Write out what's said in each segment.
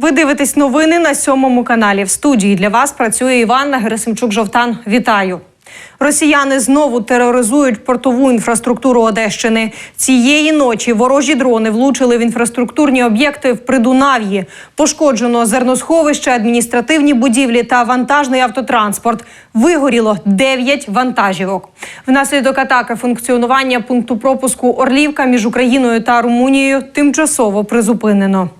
Ви дивитесь новини на сьомому каналі. В студії для вас працює Іванна Герасимчук Жовтан. Вітаю. Росіяни знову тероризують портову інфраструктуру Одещини. Цієї ночі ворожі дрони влучили в інфраструктурні об'єкти в Придунав'ї. Пошкоджено зерносховище, адміністративні будівлі та вантажний автотранспорт. Вигоріло 9 вантажівок. Внаслідок атаки функціонування пункту пропуску Орлівка між Україною та Румунією тимчасово призупинено.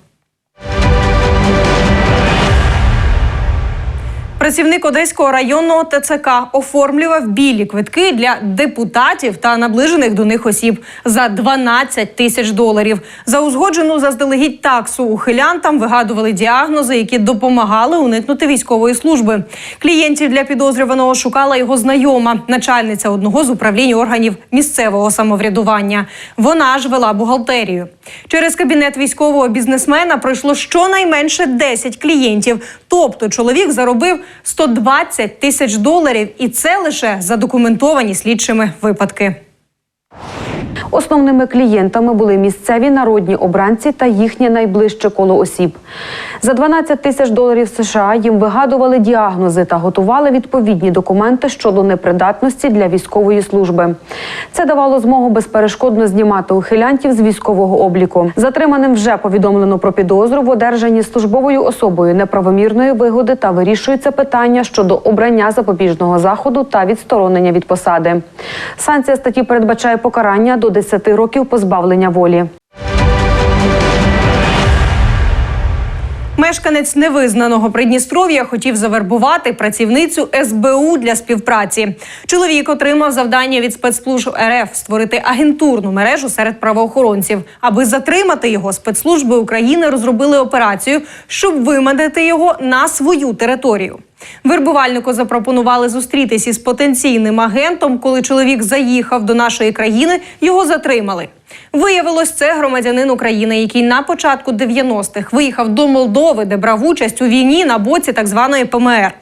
Працівник Одеського районного ТЦК оформлював білі квитки для депутатів та наближених до них осіб за 12 тисяч доларів. За узгоджену заздалегідь таксу ухилянтам вигадували діагнози, які допомагали уникнути військової служби. Клієнтів для підозрюваного шукала його знайома, начальниця одного з управлінь органів місцевого самоврядування. Вона ж вела бухгалтерію. Через кабінет військового бізнесмена пройшло щонайменше 10 клієнтів. Тобто чоловік заробив 120 тисяч доларів, і це лише задокументовані слідчими випадки. Основними клієнтами були місцеві народні обранці та їхнє найближче коло осіб. За 12 тисяч доларів США їм вигадували діагнози та готували відповідні документи щодо непридатності для військової служби. Це давало змогу безперешкодно знімати ухилянтів з військового обліку. Затриманим вже повідомлено про підозру в одержанні службовою особою неправомірної вигоди та вирішується питання щодо обрання запобіжного заходу та відсторонення від посади. Санкція статті передбачає покарання до 10 років позбавлення волі. Мешканець невизнаного Придністров'я хотів завербувати працівницю СБУ для співпраці. Чоловік отримав завдання від спецслужб РФ створити агентурну мережу серед правоохоронців. Аби затримати його, спецслужби України розробили операцію, щоб виманити його на свою територію. Вербувальнику запропонували зустрітись із потенційним агентом. Коли чоловік заїхав до нашої країни, його затримали. Виявилось, це громадянин України, який на початку 90-х виїхав до Молдови, де брав участь у війні на боці так званої ПМР.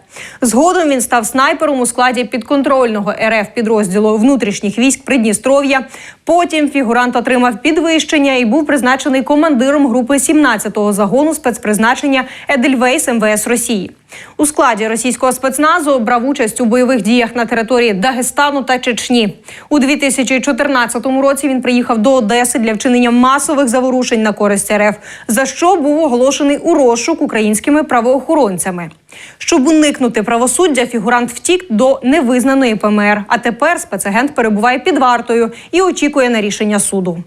Згодом він став снайпером у складі підконтрольного РФ підрозділу внутрішніх військ Придністров'я. Потім фігурант отримав підвищення і був призначений командиром групи 17-го загону спецпризначення Едельвейс МВС Росії. У складі російського спецназу брав участь у бойових діях на території Дагестану та Чечні. У 2014 році він приїхав до Одеси для вчинення масових заворушень на користь РФ, за що був оголошений у розшук українськими правоохоронцями. Щоб уникнути правосуддя, фігурант втік до невизнаної ПМР. А тепер спецагент перебуває під вартою і очікує на рішення суду.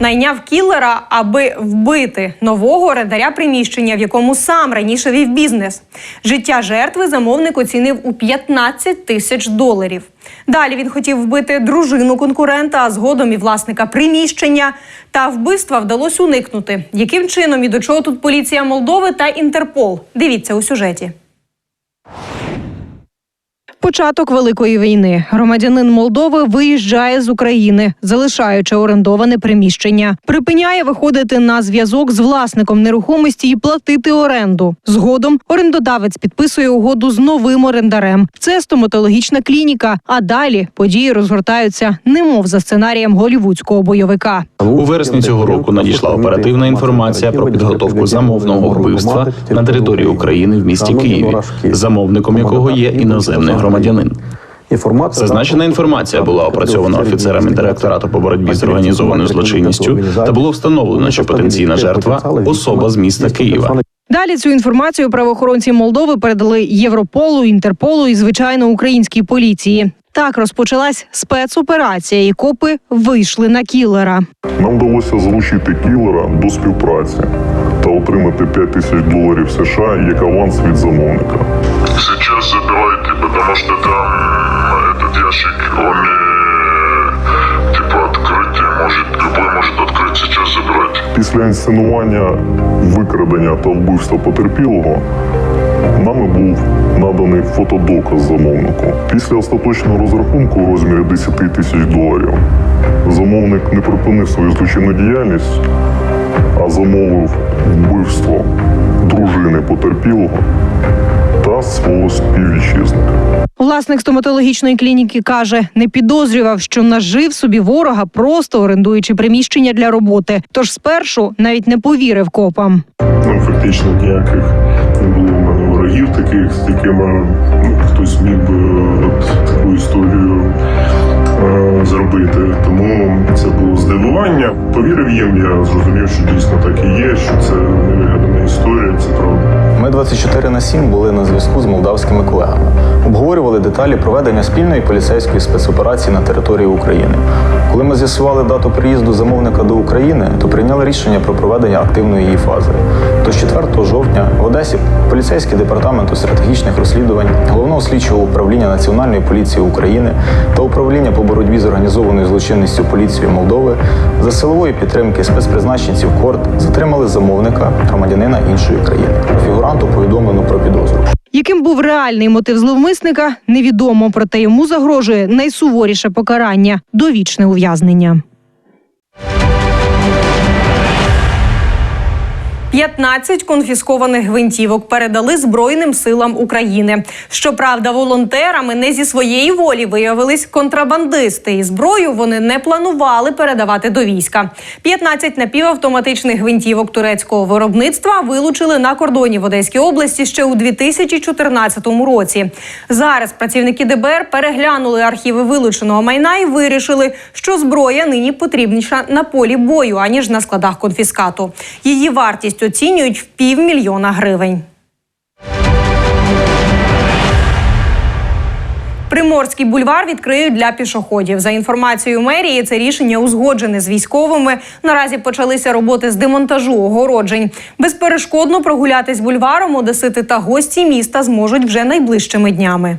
Найняв кілера, аби вбити нового орендаря приміщення, в якому сам раніше вів бізнес. Життя жертви замовник оцінив у 15 тисяч доларів. Далі він хотів вбити дружину конкурента, а згодом і власника приміщення. Та вбивства вдалося уникнути. Яким чином і до чого тут поліція Молдови та Інтерпол? Дивіться у сюжеті. Початок великої війни. Громадянин Молдови виїжджає з України, залишаючи орендоване приміщення. Припиняє виходити на зв'язок з власником нерухомості і платити оренду. Згодом орендодавець підписує угоду з новим орендарем. Це стоматологічна клініка. А далі події розгортаються, немов за сценарієм голівудського бойовика. У вересні цього року надійшла оперативна інформація про підготовку замовного вбивства на території України в місті Києві, замовником якого є іноземний громадянин. Зазначена інформація була опрацьована офіцерами директорату по боротьбі з організованою злочинністю та було встановлено, що потенційна жертва особа з міста Києва. Далі цю інформацію правоохоронці Молдови передали Європолу, Інтерполу і звичайно українській поліції. Так розпочалась спецоперація, і копи вийшли на кілера. Нам вдалося залучити кілера до співпраці та отримати 5 тисяч доларів США як аванс від замовника Сейчас забирайте, потому что там этот ящик, он э, типа открытие может, любой может открыть, сейчас забирайте. Після інсценування викрадення та вбивства потерпілого нами був наданий фотодоказ замовнику. Після остаточного розрахунку у розмірі 10 тисяч доларів замовник не припинив свою злочинну діяльність, а замовив вбивство дружини потерпілого раз свого співвітчизника. Власник стоматологічної клініки каже, не підозрював, що нажив собі ворога, просто орендуючи приміщення для роботи. Тож спершу навіть не повірив копам. Ну, фактично ніяких не було в мене ворогів таких, з якими ну, хтось міг би от таку історію е, зробити. Тому це було здивування. Повірив їм, я зрозумів, що дійсно так і є, що це невигадана історія, це правда. Ми 24 на 7 були на зв'язку з молдавськими колегами. Обговорювали деталі проведення спільної поліцейської спецоперації на території України. Коли ми з'ясували дату приїзду замовника до України, то прийняли рішення про проведення активної її фази. Тож 4 жовтня в Одесі поліцейський департаменту стратегічних розслідувань, головного слідчого управління Національної поліції України та управління по боротьбі з організованою злочинністю поліції Молдови за силової підтримки спецпризначенців КОРД затримали замовника громадянина іншої країни. Фігуранту повідомлено про підозру. Яким був реальний мотив зловмисника, невідомо, проте йому загрожує найсуворіше покарання довічне ув'язнення. 15 конфіскованих гвинтівок передали Збройним силам України. Щоправда, волонтерами не зі своєї волі виявились контрабандисти, і зброю вони не планували передавати до війська. 15 напівавтоматичних гвинтівок турецького виробництва вилучили на кордоні в Одеській області ще у 2014 році. Зараз працівники ДБР переглянули архіви вилученого майна і вирішили, що зброя нині потрібніша на полі бою аніж на складах конфіскату. Її вартість оцінюють в півмільйона гривень. Приморський бульвар відкриють для пішоходів. За інформацією мерії, це рішення узгоджене з військовими. Наразі почалися роботи з демонтажу огороджень. Безперешкодно прогулятись бульваром одесити та гості міста зможуть вже найближчими днями.